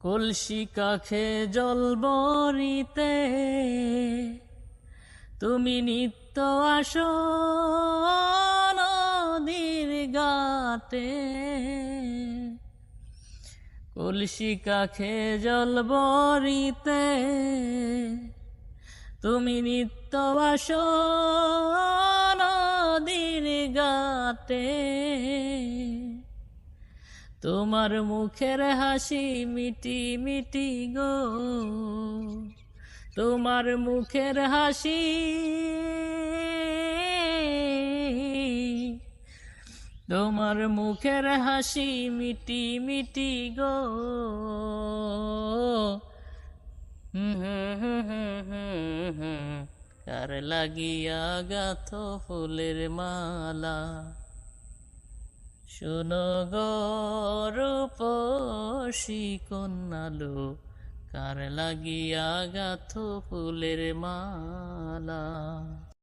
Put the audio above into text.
কলসি কাখে জল বরিতে তুমি নিত্য আসো নদীর গাতে কলসি কাখে জল বরিতে তুমি নিত্য আসো নদীর ঘাটে। তোমার মুখের হাসি মিটি মিটি গো। তোমার মুখের হাসি তোমার মুখের হাসি মিটি মিটি গো। কার লাগিয়া গাথ ফুলের মালা? শুনো কার লাগিয়া গাথ ফুলের মালা?